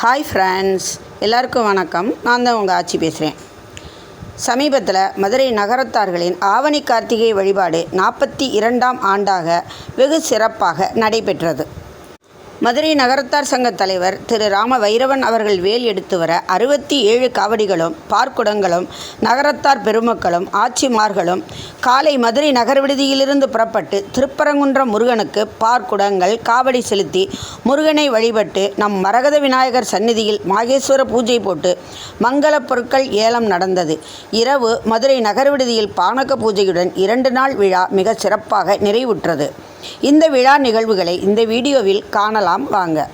Hi friends எல்லாருக்கும் வணக்கம். நான் தான் உங்கள் ஆட்சி பேசுகிறேன் சமீபத்தில் மதுரை நகரத்தார்களின் ஆவணி கார்த்திகை வழிபாடு நாற்பத்தி இரண்டாம் ஆண்டாக வெகு சிறப்பாக நடைபெற்றது. மதுரை நகரத்தார் சங்க தலைவர் திரு ராம வைரவன் அவர்கள் வேல் எடுத்து வர அறுபத்தி ஏழு காவடிகளும் பார்க்குடங்களும் நகரத்தார் பெருமக்களும் ஆட்சிமார்களும் காலை மதுரை நகர விடுதியிலிருந்து புறப்பட்டு திருப்பரங்குன்றம் முருகனுக்கு பார்க்குடங்கள் காவடி செலுத்தி முருகனை வழிபட்டு நம் மரகத விநாயகர் சந்நிதியில் மாகேஸ்வர பூஜை போட்டு மங்களப் பொருட்கள் ஏலம் நடந்தது. இரவு மதுரை நகர விடுதியில் பானக பூஜையுடன் இரண்டு நாள் விழா மிக சிறப்பாக நிறைவுற்றது. இந்த விழா நிகழ்வுகளை இந்த வீடியோவில் காணலாம். வாங்க.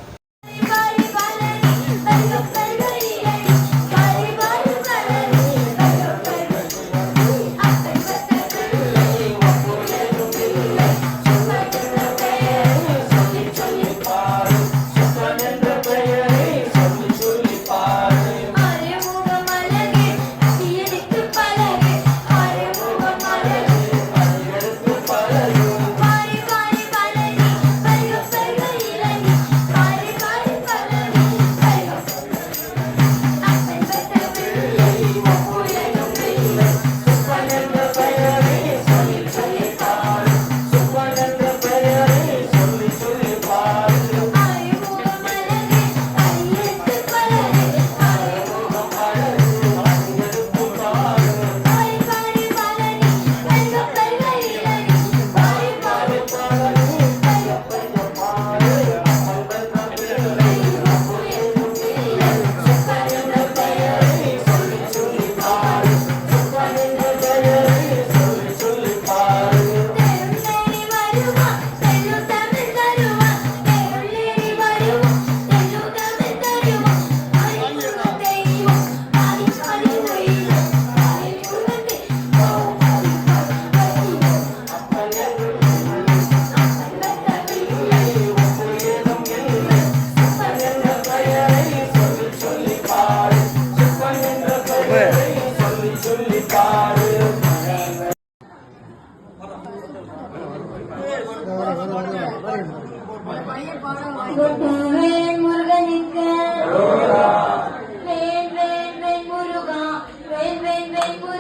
வேல்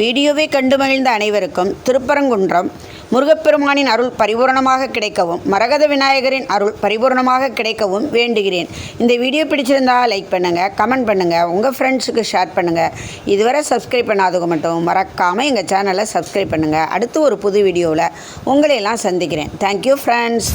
வீடியோவை கண்டு மகிழ்ந்த அனைவருக்கும் திருப்பரங்குன்றம் முருகப்பெருமானின் அருள் பரிபூரணமாக கிடைக்கவும் மரகத விநாயகரின் அருள் பரிபூரணமாக கிடைக்கவும் வேண்டுகிறேன். இந்த வீடியோ பிடிச்சிருந்தா லைக் பண்ணுங்கள் கமெண்ட் பண்ணுங்கள் உங்கள் ஃப்ரெண்ட்ஸுக்கு ஷேர் பண்ணுங்கள் இதுவரை சப்ஸ்கிரைப் பண்ணாதவங்க மட்டும் மறக்காமல் எங்கள் சேனலை சப்ஸ்கிரைப் பண்ணுங்கள் அடுத்து ஒரு புது வீடியோவில் உங்களையெல்லாம் சந்திக்கிறேன். Thank you friends